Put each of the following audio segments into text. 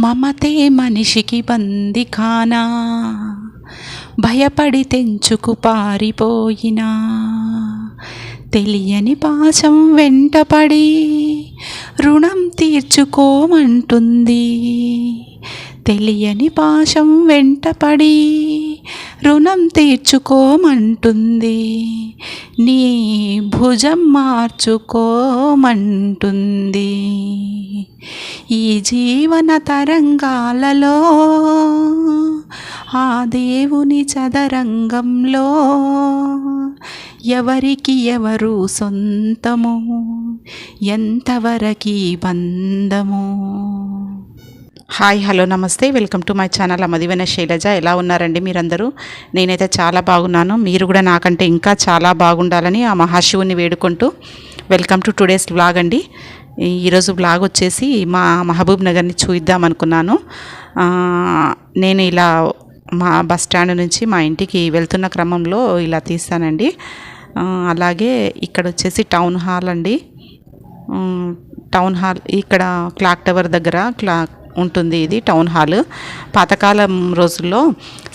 మమతే మనిషికి బందిఖానా భయపడి తెంచుకు పారిపోయినా? తెలియని పాశం వెంటపడి రుణం తీర్చుకోమంటుంది. తెలియని పాశం వెంటపడి రుణం తీర్చుకోమంటుంది. నీ భుజం మార్చుకోమంటుంది. ఈ జీవన తరంగాలలో ఆ దేవుని చదరంగంలో ఎవరికి ఎవరు సొంతము? ఎంతవరకి బంధము? హాయ్ హలో నమస్తే. Welcome to my channel Madivena Shailaja. ఎలా ఉన్నారండి మీరందరూ? నేనైతే చాలా బాగున్నాను. మీరు కూడా నాకంటే ఇంకా చాలా బాగుండాలని ఆ మహాశివుని వేడుకుంటూ వెల్కమ్ టు టుడేస్ బ్లాగ్ అండి. ఈరోజు బ్లాగ్ వచ్చేసి మా మహబూబ్ నగర్ని చూద్దాం అనుకున్నాను. నేను ఇలా మా బస్ స్టాండ్ నుంచి మా ఇంటికి వెళ్తున్న క్రమంలో ఇలా తీస్తానండి. అలాగే ఇక్కడ వచ్చేసి టౌన్ హాల్ అండి. టౌన్ హాల్ ఇక్కడ క్లాక్ టవర్ దగ్గర క్లాక్ ఉంటుంది ఇది టౌన్ హాల్. పాతకాలం రోజుల్లో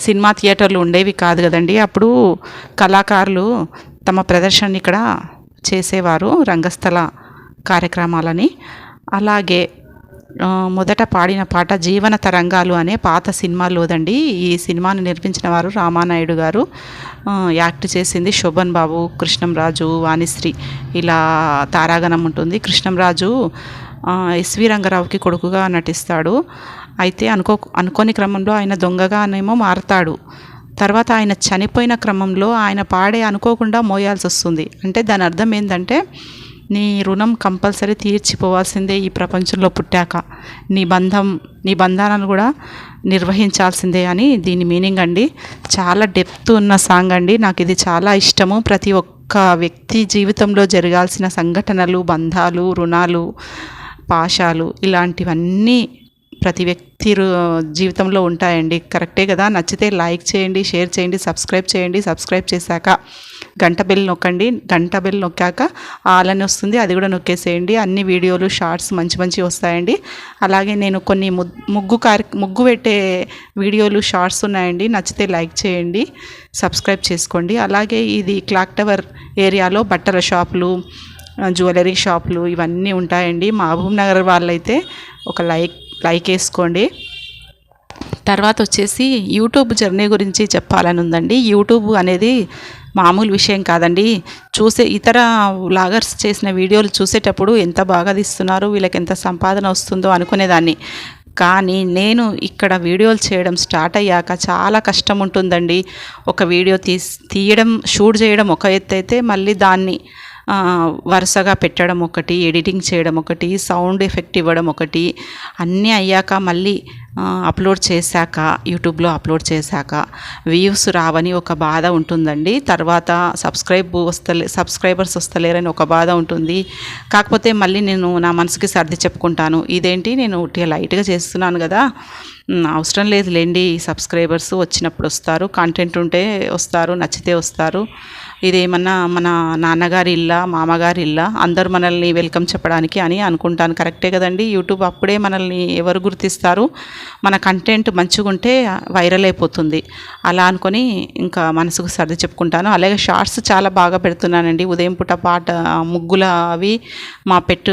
సినిమా థియేటర్లు ఉండేవి కాదు కదండి. అప్పుడు కళాకారులు తమ ప్రదర్శన ఇక్కడ చేసేవారు రంగస్థల కార్యక్రమాలని. అలాగే మొదట పాడిన పాట జీవన తరంగాలు అనే పాత సినిమాలోదండి. ఈ సినిమాను నిర్మించిన వారు రామానాయుడు గారు. యాక్ట్ చేసింది శోభన్ బాబు కృష్ణంరాజు వాణిశ్రీ. ఇలా తారాగణం ఉంటుంది. కృష్ణంరాజు ఎస్వి రంగారావుకి కొడుకుగా నటిస్తాడు. అయితే అనుకో అనుకోని క్రమంలో ఆయన దొంగగానేమో మారతాడు. తర్వాత ఆయన చనిపోయిన క్రమంలో ఆయన పాడే అనుకోకుండా మోయాల్సి వస్తుంది అంటే దాని అర్థం ఏంటంటే నీ రుణం కంపల్సరీ తీర్చిపోవాల్సిందే ఈ ప్రపంచంలో పుట్టాక. నీ బంధం నీ బంధాలను కూడా నిర్వహించాల్సిందే అని దీని మీనింగ్ అండి. చాలా డెప్త్ ఉన్న సాంగ్ అండి. నాకు ఇది చాలా ఇష్టము. ప్రతి ఒక్క వ్యక్తి జీవితంలో జరగాల్సిన సంఘటనలు బంధాలు రుణాలు పాశాలు ఇలాంటివన్నీ ప్రతి వ్యక్తి రు- జీవితంలో ఉంటాయండి. కరెక్టే కదా? నచ్చితే లైక్ చేయండి షేర్ చేయండి సబ్స్క్రైబ్ చేయండి. సబ్స్క్రైబ్ చేశాక గంట బెల్ నొక్కండి గంట బెల్ నొక్కాక ఆలని వస్తుంది అది కూడా నొక్కేసేయండి. అన్ని వీడియోలు షార్ట్స్ మంచి మంచి వస్తాయండి. అలాగే నేను కొన్ని ముగ్గు కార్య ముగ్గు పెట్టే వీడియోలు షార్ట్స్ ఉన్నాయండి. నచ్చితే లైక్ చేయండి సబ్స్క్రైబ్ చేసుకోండి. అలాగే ఇది క్లాక్ టవర్ ఏరియాలో బట్టల షాపులు జ్యువెలరీ షాపులు ఇవన్నీ ఉంటాయండి. మహబూబ్ నగర్ వాళ్ళైతే ఒక లైక్ లైక్ వేసుకోండి. తర్వాత వచ్చేసి యూట్యూబ్ జర్నీ గురించి చెప్పాలని ఉందండి. యూట్యూబ్ అనేది మామూలు విషయం కాదండి. చూసే ఇతర వ్లాగర్స్ చేసిన వీడియోలు చూసేటప్పుడు ఎంత బాగా తీస్తున్నారు వీళ్ళకి ఎంత సంపాదన వస్తుందో అనుకునేదాన్ని. కానీ నేను ఇక్కడ వీడియోలు చేయడం స్టార్ట్ అయ్యాక చాలా కష్టం ఉంటుందండి. ఒక వీడియో తీ తీయడం షూట్ చేయడం ఒక ఎత్తు అయితే మళ్ళీ దాన్ని వరుసగా పెట్టడం ఒకటి ఎడిటింగ్ చేయడం ఒకటి సౌండ్ ఎఫెక్ట్ ఇవ్వడం ఒకటి అన్నీ అయ్యాక మళ్ళీ అప్లోడ్ చేశాక యూట్యూబ్లో అప్లోడ్ చేశాక వ్యూస్ రావని ఒక బాధ ఉంటుందండి. తర్వాత సబ్స్క్రైబ్ వస్తలే సబ్స్క్రైబర్స్ వస్తలేరని ఒక బాధ ఉంటుంది. కాకపోతే మళ్ళీ నేను నా మనసుకి సర్ది చెప్పుకుంటాను. ఇదేంటి? నేను ఉట్టిగా లైట్గా చేస్తున్నాను కదా. అవసరం లేదు లేండి సబ్స్క్రైబర్స్ వచ్చినప్పుడు వస్తారు. కంటెంట్ ఉంటే వస్తారు నచ్చితే వస్తారు. ఇదేమన్నా మన నాన్నగారి ఇల్లా మామగారి ఇల్లా అందరు మనల్ని వెల్కమ్ చెప్పడానికి అని అనుకుంటాను. కరెక్టే కదండి. యూట్యూబ్ అప్పుడే మనల్ని ఎవరు గుర్తిస్తారు? మన కంటెంట్ మంచిగా ఉంటే వైరల్ అయిపోతుంది. అలా అనుకొని ఇంకా మనసుకు సర్ది చెప్పుకుంటాను. అలాగే షార్ట్స్ చాలా బాగా పెడుతున్నానండి. ఉదయం పూట పాట ముగ్గుల అవి మా పెట్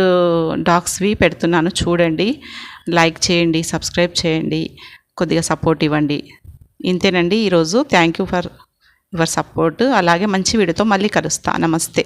డాగ్స్వి పెడుతున్నాను. చూడండి. లైక్ చేయండి సబ్స్క్రైబ్ చేయండి. కొద్దిగా సపోర్ట్ ఇవ్వండి. ఇంతేనండి ఈరోజు. Thank you for your support. అలాగే మంచి వీడియోతో మళ్ళీ కలుస్తా. నమస్తే.